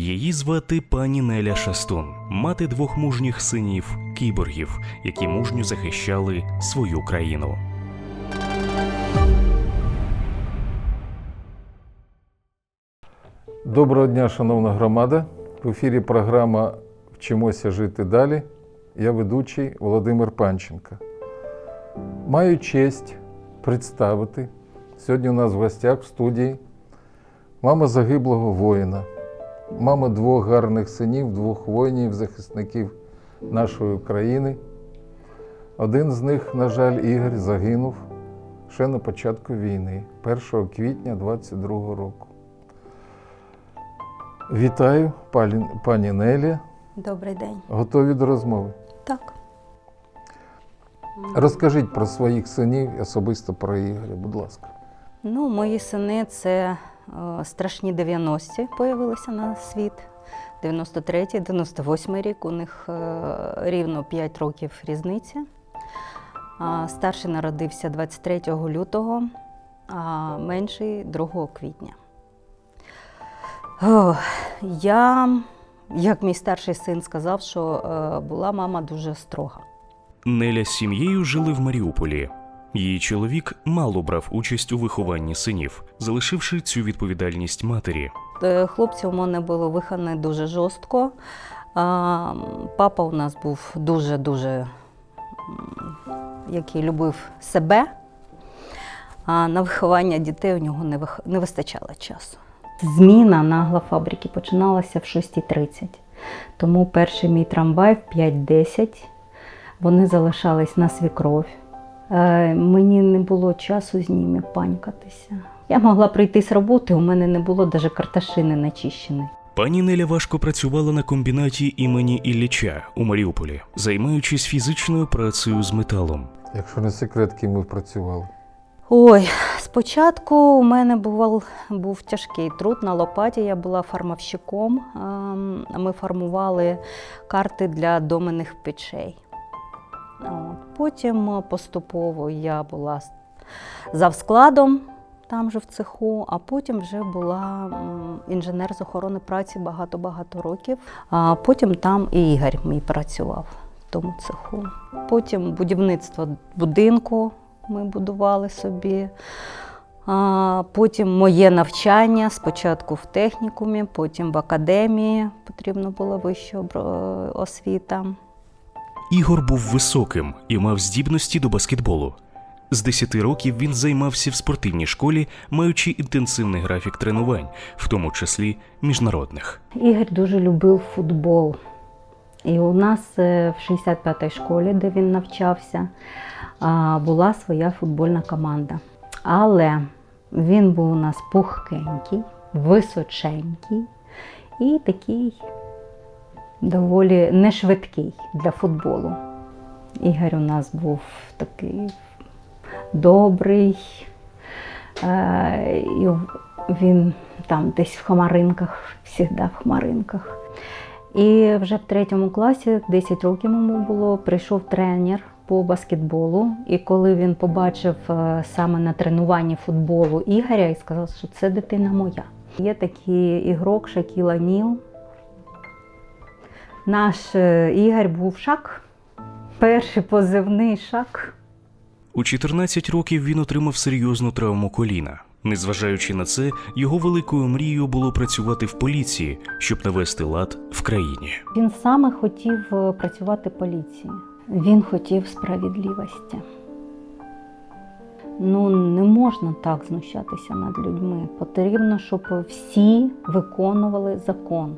Її звати пані Неля Шастун, мати двох мужніх синів кіборгів, які мужньо захищали свою країну. Доброго дня, шановна громада. В ефірі програма Вчимося жити далі. Я ведучий Володимир Панченко. Маю честь представити сьогодні у нас в гостях в студії мама загиблого воїна, мама двох гарних синів, двох воїнів, захисників нашої України. Один з них, на жаль, Ігор, загинув ще на початку війни, 1 квітня 22 року. Вітаю, пані, пані Нелі. Добрий день. Готові до розмови. Так. Розкажіть про своїх синів, особисто про Ігоря, будь ласка. Ну, мої сини це страшні 90-ті появилися на світ. 93-й, 98-й рік. У них е, рівно 5 років різниця. Старший народився 23 лютого, а менший 2 квітня. Я, як мій старший син сказав, що е, була мама дуже строга. Неля з сім'єю жили в Маріуполі. Її чоловік мало брав участь у вихованні синів, залишивши цю відповідальність матері. Е, Хлопці у мене були виховані дуже жорстко. А, Папа у нас був дуже-дуже, який любив себе. А на виховання дітей у нього не, вих... не вистачало часу. Зміна на глафабрики починалася в 6.30. Тому перший мій трамвай в 5.10. Вони залишались на свікров. Е, Мені не було часу з ними панькатися. Я могла прийти з роботи, у мене не було навіть карташини начищеної. Пані Неля важко працювала на комбінаті імені Ілліча у Маріуполі, займаючись фізичною працею з металом. Якщо не секрет, ким ви працювали. Ой, спочатку у мене був, був тяжкий труд на лопаті. Я була фармовщиком. Ем, Ми фармували карти для доменних печей. От. Потім е, поступово я була завскладом там же в цеху, а потім вже була інженер з охорони праці багато-багато років. А потім там і Ігор мій працював в тому цеху. Потім будівництво будинку ми будували собі. Потім моє навчання спочатку в технікумі, потім в академії потрібно було вища обро- освіта. Ігор був високим і мав здібності до баскетболу. З 10 років він займався в спортивній школі, маючи інтенсивний графік тренувань, в тому числі міжнародних. Ігор дуже любив футбол. І у нас е, в 65-й школі, де він навчався, була своя футбольна команда. Але він був у нас пухкенький, височенький і такий доволі нешвидкий для футболу. Ігор у нас був такий добрий. Е, і він там десь в хмаринках, завжди в хмаринках. І вже в третьому класі, 10 років йому було, прийшов тренер по баскетболу. І коли він побачив е, саме на тренуванні футболу Ігоря і сказав, що це дитина моя. Є такий ігрок Шакіла Ніл. Наш е, Ігор був шак, перший позивний шак. У 14 років він отримав серйозну травму коліна. Незважаючи на це, його великою мрією було працювати в поліції, щоб навести лад в країні. Він саме хотів е, працювати в поліції. Він хотів справедливості. Ну, не можна так знущатися над людьми. Потрібно, щоб всі виконували закон.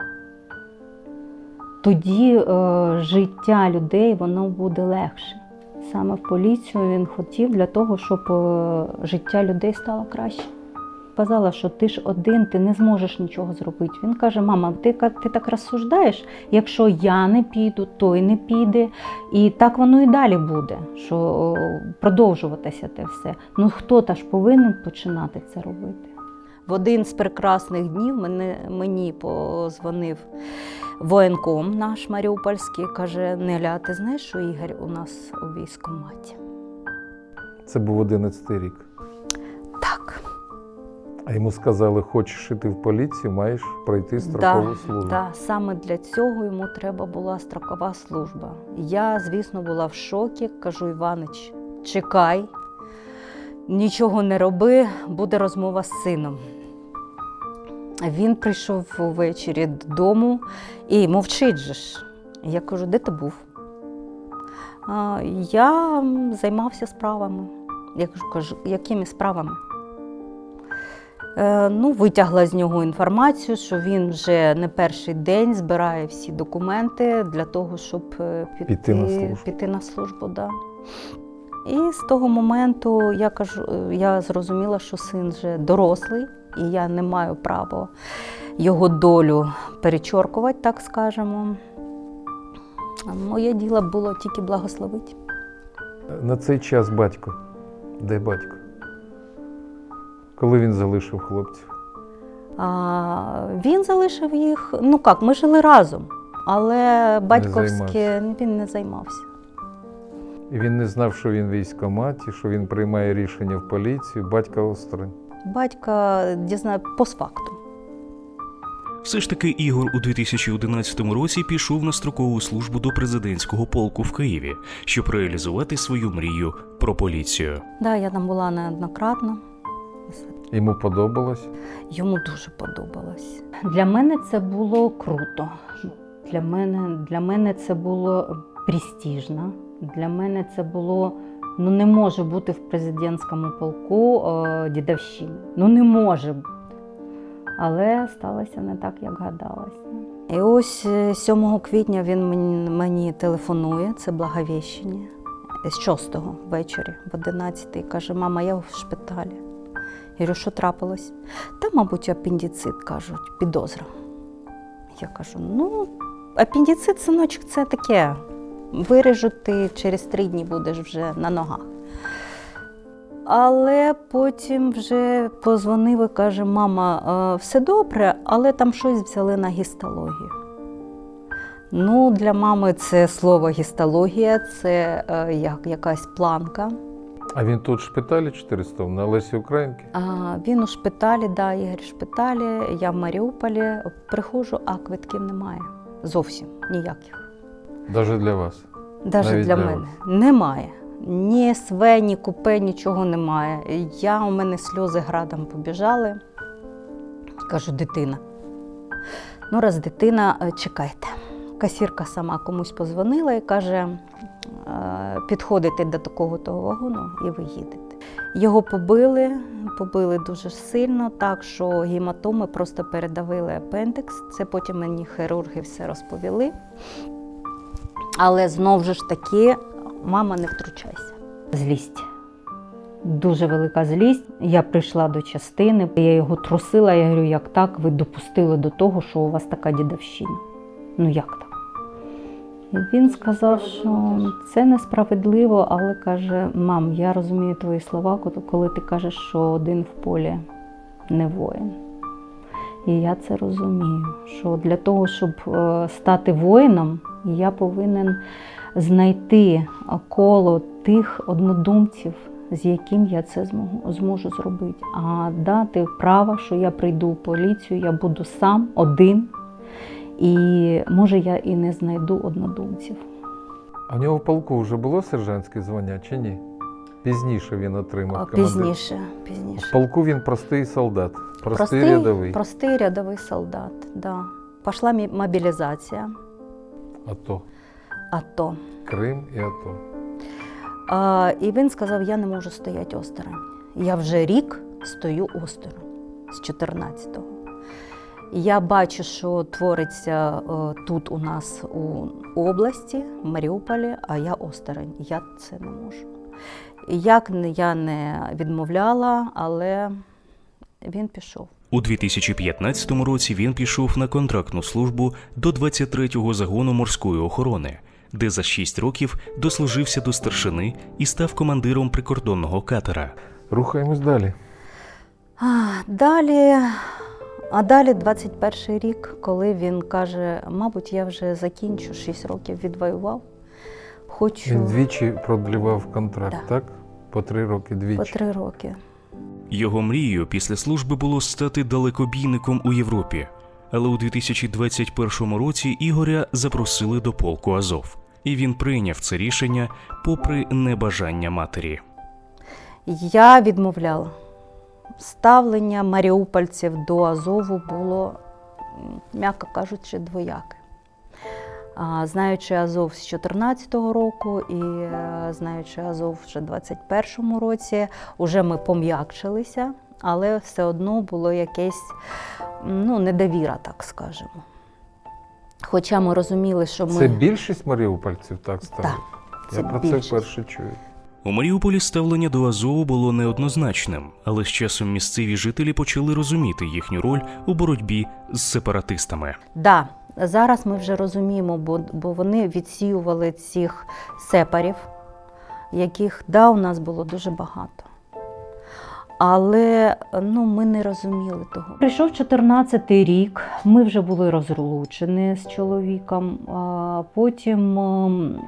Тоді е, життя людей воно буде легше. Саме в поліцію він хотів для того, щоб е, життя людей стало краще. Казала, що ти ж один, ти не зможеш нічого зробити. Він каже: мама, ти, ти так розсуждаєш, якщо я не піду, той не піде. І так воно і далі буде, що продовжуватися те все. Ну хто та ж повинен починати це робити? В один з прекрасних днів мене, мені позвонив воєнком наш Маріупольський, каже: Неля, ти знаєш, що Ігор у нас у військкоматі? Це був 11 рік. Так. А йому сказали, хочеш іти в поліцію, маєш пройти строкову да, службу. Да, саме для цього йому треба була строкова служба. Я, звісно, була в шокі. Кажу, Іванич, чекай, нічого не роби, буде розмова з сином. Він прийшов увечері додому і мовчить же ж. Я кажу, де ти був? А, я займався справами. Я кажу, кажу, якими справами? Е, ну, витягла з нього інформацію, що він вже не перший день збирає всі документи для того, щоб е, піти, Піти на службу. Піти на службу да. І з того моменту я кажу, е, я зрозуміла, що син вже дорослий, і я не маю права його долю перечоркувати, так скажемо. Моє діло було тільки благословити. На цей час батько. Де батько? Коли він залишив хлопців? А, він залишив їх. Ну як, ми жили разом, але батьковське він не займався. І він не знав, що він в військкоматі, що він приймає рішення в поліцію, батька осторонь. Батька дізнав постфактум. Все ж таки Ігор у 2011 році пішов на строкову службу до президентського полку в Києві, щоб реалізувати свою мрію про поліцію. Да, я там була неоднократно. Йому подобалось. Йому дуже подобалось. Для мене це було круто. Для мене, для мене це було престижно. Для мене це було. Ну, не може бути в президентському полку е, дідовщини. Ну, не може бути. Але сталося не так, як гадалося. І ось е, 7 квітня він мені, телефонує, це Благовіщення, з 6-го ввечері, в 11 і каже, мама, я в шпиталі. Я говорю, що трапилось? Та, мабуть, апендицит, кажуть, підозра. Я кажу: ну, апендицит, синочок, це таке. Виріжуть ти через три дні будеш вже на ногах. Але потім вже позвонив і каже: мама, е, все добре, але там щось взяли на гістологію. Ну, для мами це слово гістологія, це е, як якась планка. А він тут в шпиталі 400 на Лесі Українки. А, він у шпиталі, да, Ігор в шпиталі, я в Маріуполі. Приходжу, а квитків немає. Зовсім ніяких. Навіть для вас. Навіть Навіть для для мене немає. Ні СВ, ні купе, нічого немає. Я, у мене сльози градом побіжали. Кажу, дитина. Ну, раз дитина, е, чекайте. Касірка сама комусь позвонила і каже: е, підходите до такого того вагону і ви їдете. Його побили, побили дуже сильно, так що гематоми просто передавили апендикс. Це потім мені хірурги все розповіли. Але знову ж таки, мама, не втручайся. Злість. Дуже велика злість. Я прийшла до частини, я його трусила. Я говорю, як так, ви допустили до того, що у вас така дідовщина. Ну як так? І він сказав, що це несправедливо, але каже: мам, я розумію твої слова, коли ти кажеш, що один в полі не воїн. І я це розумію, що для того, щоб е, стати воїном, я повинен знайти коло тих однодумців, з яким я це зможу, зможу зробити. А дати право, що я прийду в поліцію, я буду сам один, і може я і не знайду однодумців. А в нього в полку вже було сержантське звання чи ні? Пізніше він отримав командир. Пізніше, В пізніше. полку він простий солдат, простий, рядовий. простий рядовий солдат. Да. Пішла мі- мобілізація, АТО. АТО. Крим і АТО. А, і він сказав: я не можу стояти осторонь. Я вже рік стою осторонь з 14-го. Я бачу, що твориться е, тут у нас у області, в Маріуполі, а я осторонь. Я це не можу. Як я не відмовляла, але він пішов. У 2015 році він пішов на контрактну службу до 23-го загону морської охорони, де за 6 років дослужився до старшини і став командиром прикордонного катера. Рухаємось далі. А, далі, а далі 21 рік, коли він каже, мабуть, я вже закінчу 6 років відвоював. Хочу Він двічі продлівав контракт, Да. так? По три роки двічі. по 3 роки. Його мрією після служби було стати далекобійником у Європі. Але у 2021 році Ігоря запросили до полку Азов, і він прийняв це рішення попри небажання матері. Я відмовляла. Ставлення маріупольців до Азову було, м'яко кажучи, двояке. Знаючи Азов з 2014 року і е, знаючи Азов вже в 2021 році, вже ми пом'якшилися, але все одно було якесь ну, недовіра, так скажемо. Хоча ми розуміли, що ми Це більшість маріупольців так ставить? Так, Я про більшість. це вперше чую. У Маріуполі ставлення до Азову було неоднозначним, але з часом місцеві жителі почали розуміти їхню роль у боротьбі з сепаратистами. Да, зараз ми вже розуміємо, бо, бо вони відсіювали цих сепарів, яких да, у нас було дуже багато. Але ну, ми не розуміли того. Прийшов 14-й рік, ми вже були розлучені з чоловіком. Потім ем,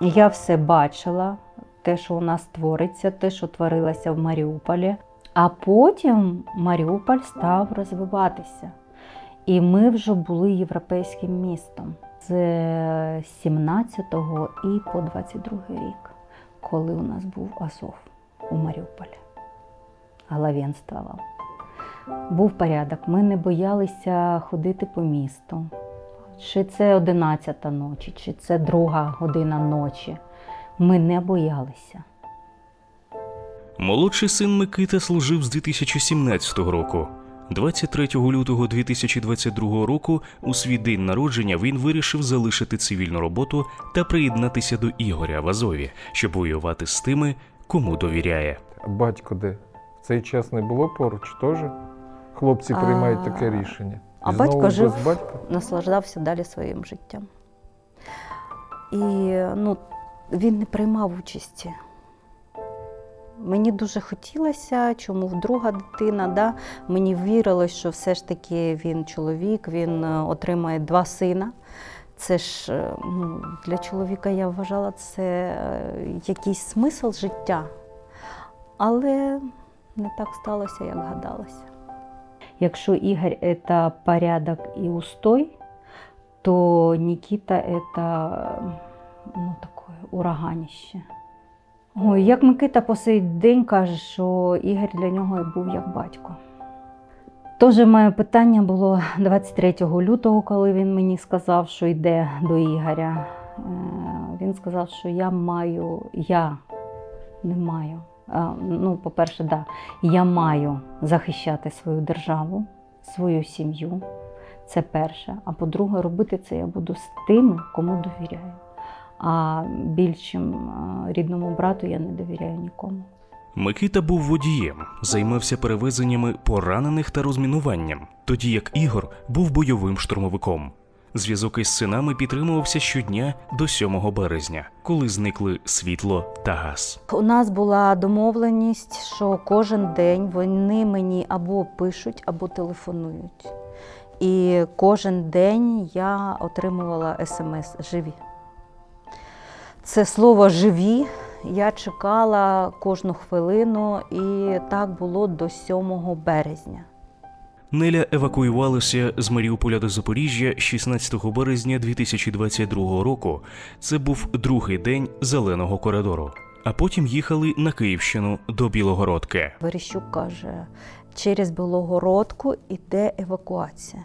я все бачила, те, що у нас твориться, те, що творилося в Маріуполі. А потім Маріуполь став розвиватися. І ми вже були європейським містом з 17-го і по 22 рік, коли у нас був Азов у Маріуполі. Главенствував. Був порядок. Ми не боялися ходити по місту. Чи це 11 ночі, чи це друга година ночі. Ми не боялися. Молодший син Микита служив з 2017 року. 23 лютого 2022 року, у свій день народження, він вирішив залишити цивільну роботу та приєднатися до Ігоря в Азові, щоб воювати з тими, кому довіряє. А батько де? В цей час не було поруч теж? Хлопці А, приймають таке рішення. а І знову батько без жив батька? наслаждався далі своїм життям. І ну, він не приймав участі. Мені дуже хотілося, чому друга дитина, да? мені вірилось, що все ж таки він чоловік, він е, отримає два сина. Це ж е, ну, для чоловіка я вважала це е, якийсь смисл життя. Але не так сталося, як гадалося. Якщо Ігор це порядок і устой, то Нікіта це ну, таке ураганіще. Ой, як Микита по сей день каже, що Ігор для нього був як батько. Теж моє питання було 23 лютого, коли він мені сказав, що йде до Ігоря. Е, Він сказав, що я маю, я не маю. Ну, по-перше, да, я маю захищати свою державу, свою сім'ю. Це перше. А по-друге, робити це я буду з тими, кому довіряю. А більшим рідному брату я не довіряю нікому. Микита був водієм, займався перевезеннями поранених та розмінуванням, тоді як Ігор був бойовим штурмовиком. Зв'язок із синами підтримувався щодня до 7 березня, коли зникли світло та газ. У нас була домовленість, що кожен день вони мені або пишуть, або телефонують. І кожен день я отримувала смс живі. Це слово живі я чекала кожну хвилину, і так було до 7 березня. Неля евакуювалася з Маріуполя до Запоріжжя 16 березня 2022 року. Це був другий день зеленого коридору. А потім їхали на Київщину до Білогородки. Верещук каже, через Білогородку йде евакуація.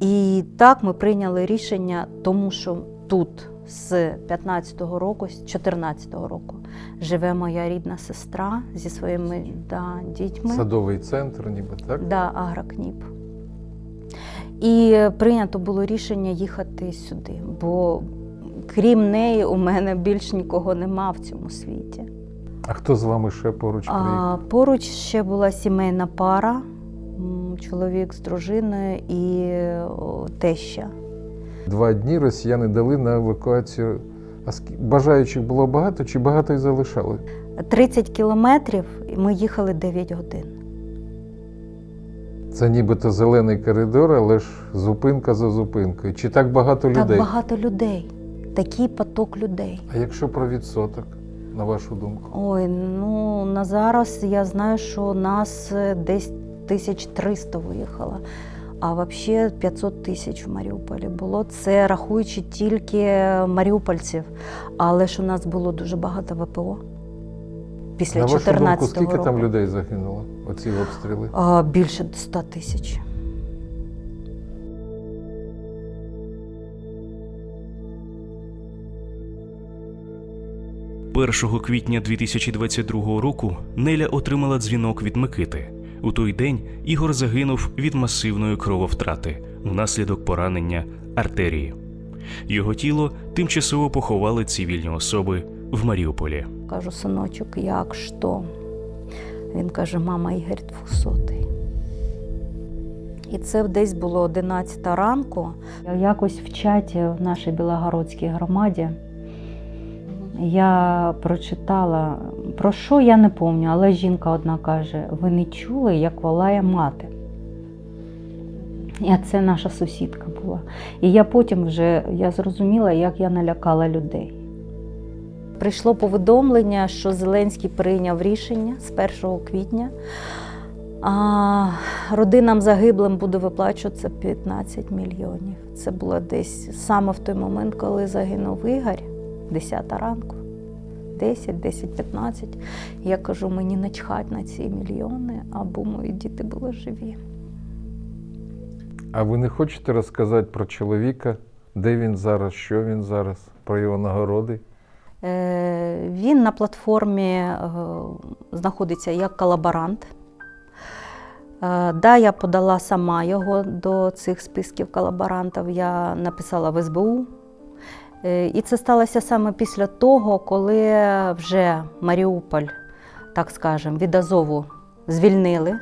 І так ми прийняли рішення, тому що тут з 15-го року, з 14-го року живе моя рідна сестра зі своїми да, дітьми. Садовий центр, ніби так? Да, Агрокніп. І прийнято було рішення їхати сюди, бо крім неї у мене більш нікого нема в цьому світі. А хто з вами ще поруч? А, поруч ще була сімейна пара, чоловік з дружиною і теща. Два дні росіяни дали на евакуацію. А бажаючих було багато чи багато й залишали? 30 кілометрів ми їхали 9 годин. Це нібито зелений коридор, але ж зупинка за зупинкою. Чи так багато людей? Так багато людей, такий поток людей. А якщо про відсоток? на вашу думку? Ой, ну на зараз я знаю, що нас е, десь 1300 виїхало. А взагалі 500 тисяч в Маріуполі було. Це рахуючи тільки маріупольців. Але ж у нас було дуже багато ВПО після на вашу думку, 14 скільки року. там людей загинуло? Оці обстріли? А, більше 100 тисяч. – 1 квітня 2022 року Неля отримала дзвінок від Микити. У той день Ігор загинув від масивної крововтрати внаслідок поранення артерії. Його тіло тимчасово поховали цивільні особи в Маріуполі. Кажу, синочок, як що? Він каже, мама Ігор 200. І це десь було 11 ранку. Якось в чаті в нашій Білогородській громаді я прочитала, про що я не пам'ятаю, але жінка одна каже: ви не чули, як волає мати. І це наша сусідка була. І я потім вже я зрозуміла, як я налякала людей. Прийшло повідомлення, що Зеленський прийняв рішення з 1 квітня. А родинам загиблим буде виплачуватися 15 мільйонів. Це було десь саме в той момент, коли загинув Ігор, 10 ранку, 10, 10, 15. Я кажу, мені начхать на ці мільйони, або мої діти були живі. А ви не хочете розказати про чоловіка, де він зараз, що він зараз, про його нагороди? Е, Він на платформі е, знаходиться як колаборант. Е, Да, я подала сама його до цих списків колаборантів. Я написала в СБУ. Е, І це сталося саме після того, коли вже Маріуполь, так скажемо, від Азову звільнили,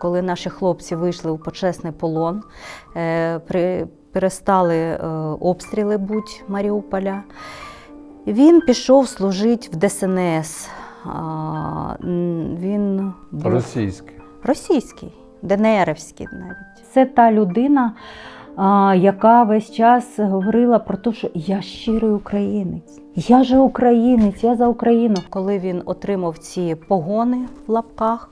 коли наші хлопці вийшли у почесний полон, е, перестали е, обстріли будь Маріуполя. Він пішов служити в ДСНС. Він був Російський. російський, ДНРівський навіть. Це та людина, яка весь час говорила про те, що я щирий українець. Я же українець, я за Україну. Коли він отримав ці погони в лапках,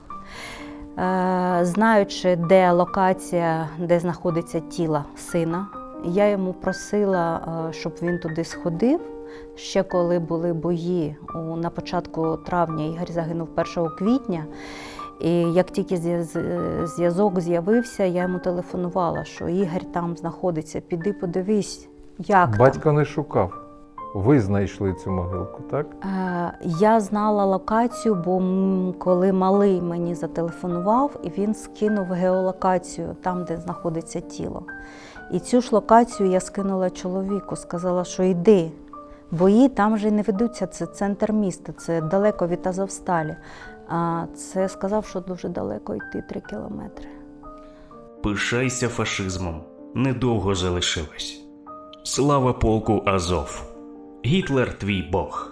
е, знаючи, де локація, де знаходиться тіло сина, я йому просила, е, щоб він туди сходив. Ще коли були бої на початку травня, Ігор загинув 1 квітня. І як тільки зв'яз- зв'язок з'явився, я йому телефонувала, що Ігор там знаходиться, піди подивись, як там. Батько не шукав. Ви знайшли цю могилку, так? Е, Я знала локацію, бо коли малий мені зателефонував, і він скинув геолокацію там, де знаходиться тіло. І цю ж локацію я скинула чоловіку, сказала, що йди. Бої там вже не ведуться, це центр міста, це далеко від Азовсталі. А це сказав, що дуже далеко йти три кілометри. Пишайся фашизмом. Недовго залишилось. Слава полку Азов. Гітлер твій Бог.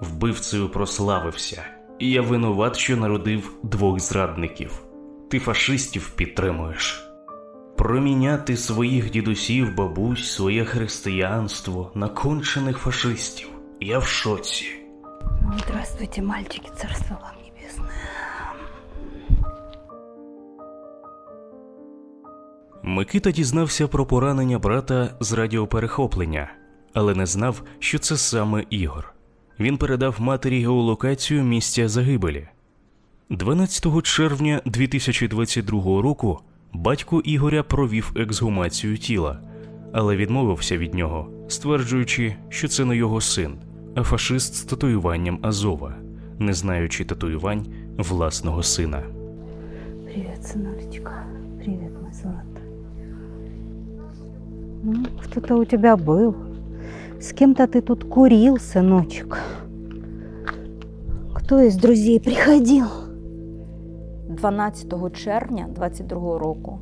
Вбивцею прославився. І я винуват, що народив двох зрадників. Ти фашистів підтримуєш. Проміняти своїх дідусів, бабусь, своє християнство на кончених фашистів. Я в шоці. Здравствуйте, мальчики, царство вам Микита дізнався про поранення брата з радіоперехоплення, але не знав, що це саме Ігор. Він передав матері геолокацію місця загибелі. 12 червня 2022 року батько Ігоря провів ексгумацію тіла, але відмовився від нього, стверджуючи, що це не його син, а фашист з татуюванням Азова, не знаючи татуювань власного сина. Привет, сыночка. Привет, мой золотой. Ну, кто-то у тебя был. С кем-то ты тут курил, сыночек. Кто из друзей приходил? 12 червня 22 року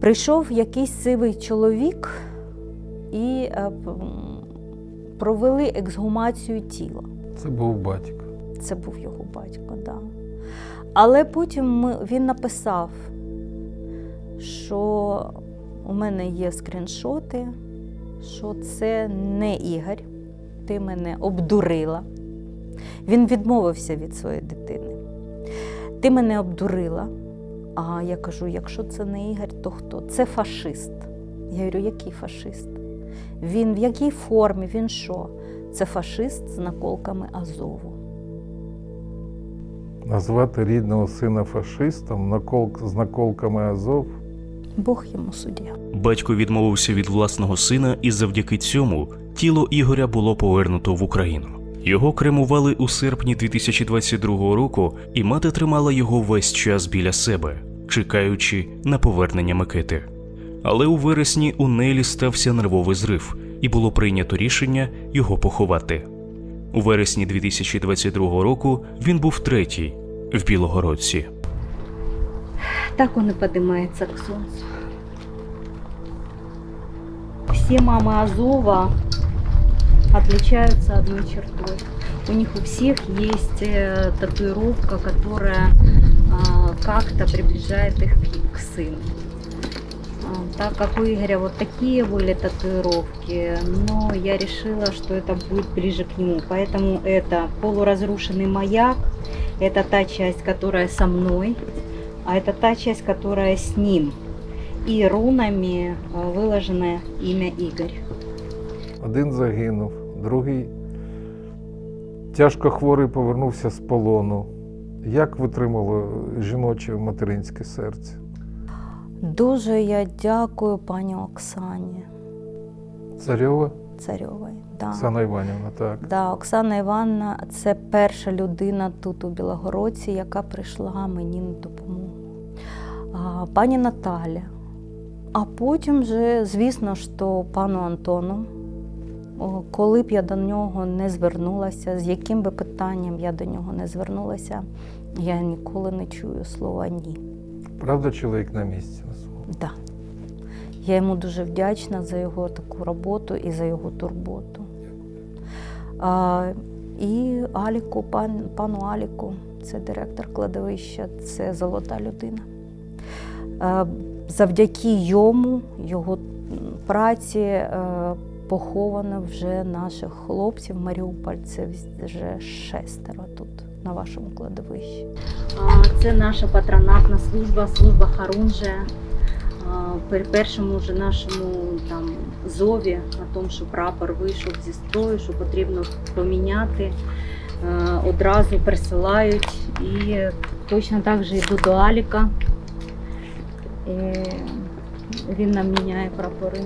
прийшов якийсь сивий чоловік і е, п- м, провели ексгумацію тіла. Це був батько. Це був його батько, да. Але потім ми, він написав, що у мене є скріншоти, що це не Ігор, ти мене обдурила. Він відмовився від своєї дитини. Ти мене обдурила. А я кажу: якщо це не Ігор, то хто? Це фашист. Я говорю, який фашист? Він в якій формі? Він що? Це фашист з наколками Азову. Назвати рідного сина фашистом накол... з наколками Азов. Бог йому суддя. Батько відмовився від власного сина, і завдяки цьому тіло Ігоря було повернуто в Україну. Його кремували у серпні 2022 року, і мати тримала його весь час біля себе, чекаючи на повернення Микити. Але у вересні у Нелі стався нервовий зрив, і було прийнято рішення його поховати. У вересні 2022 року він був третій в Білогородці. Так он и поднимается к солнцу. Все мамы Азова отличаются одной чертой. У них у всех есть э, татуировка, которая а, как-то приближает их к, к сыну. А, Так как у Игоря вот такие были татуировки, но я решила, что это будет ближе к нему. Поэтому это полуразрушенный маяк, это та часть, которая со мной, а это та часть, которая с ним. И рунами э, выложено имя Игорь. Один загинув, другий тяжко хворий повернувся з полону. Як витримало жіноче материнське серце? Дуже я дякую пані Оксані Царьова Царьовій. Да. Оксана Іванівна, так. Да, Оксана Івановна це перша людина тут у Білогородці, яка прийшла мені на допомогу. А, пані Наталя. А потім вже, звісно, що пану Антону, коли б я до нього не звернулася, з яким би питанням я до нього не звернулася, я ніколи не чую слова ні. Правда, чоловік на місці? Да. Я йому дуже вдячна за його таку роботу і за його турботу. А, і Аліку, пан, пану Аліку, це директор кладовища, це золота людина. А, завдяки йому, його праці, е, поховано вже наших хлопців Маріуполь. Це вже шестеро тут, на вашому кладовищі. Це наша патронатна служба, служба Харунжия. При першому вже нашому там зові о тому, що прапор вийшов зі строю, що потрібно поміняти, одразу присилають. І точно так же йду до Аліка. І він нам міняє прапори.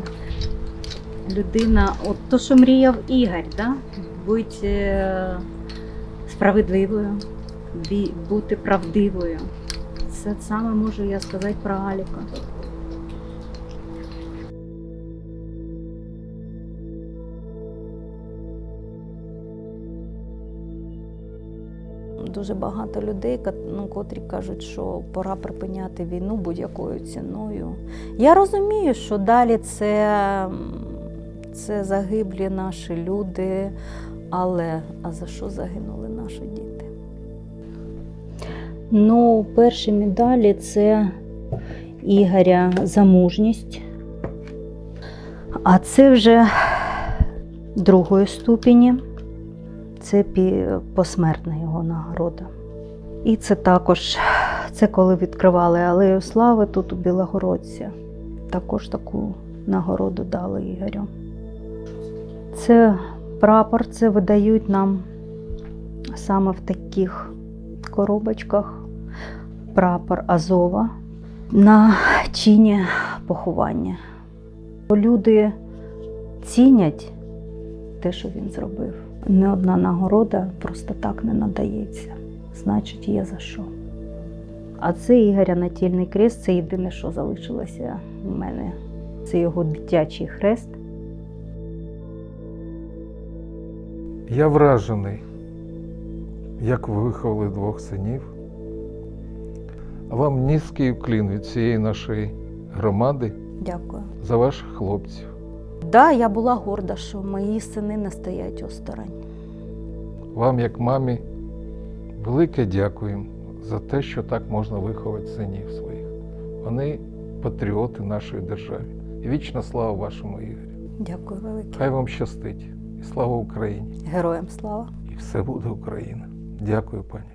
Людина, от то, що мріяв Ігор, да? бути е, справедливою, бути правдивою. Це саме можу я сказати про Аліка. Дуже багато людей, ну, котрі кажуть, що пора припиняти війну будь-якою ціною. Я розумію, що далі це, це загиблі наші люди, але а за що загинули наші діти? Ну, перші медалі це Ігоря за мужність. А це вже другої ступені. Це посмертна його нагорода. І це також, це коли відкривали Алею Слави тут у Білогородці. Також таку нагороду дали Ігорю. Це прапор, це видають нам саме в таких коробочках прапор Азова на чині поховання. Люди цінять те, що він зробив. Не одна нагорода просто так не надається. Значить, є за що. А це Ігоря Натільний крест це єдине, що залишилося в мене. Це його дитячий хрест. Я вражений, як ви виховали двох синів. Вам низький уклін від цієї нашої громади Дякую. за ваших хлопців. Да, я була горда, що мої сини не стоять осторонь. Вам, як мамі, велике дякуємо за те, що так можна виховати синів своїх. Вони патріоти нашої держави. І вічна слава вашому Ігорю. Дякую велике. Хай вам щастить. І слава Україні! Героям слава. і все буде Україна. Дякую, пані.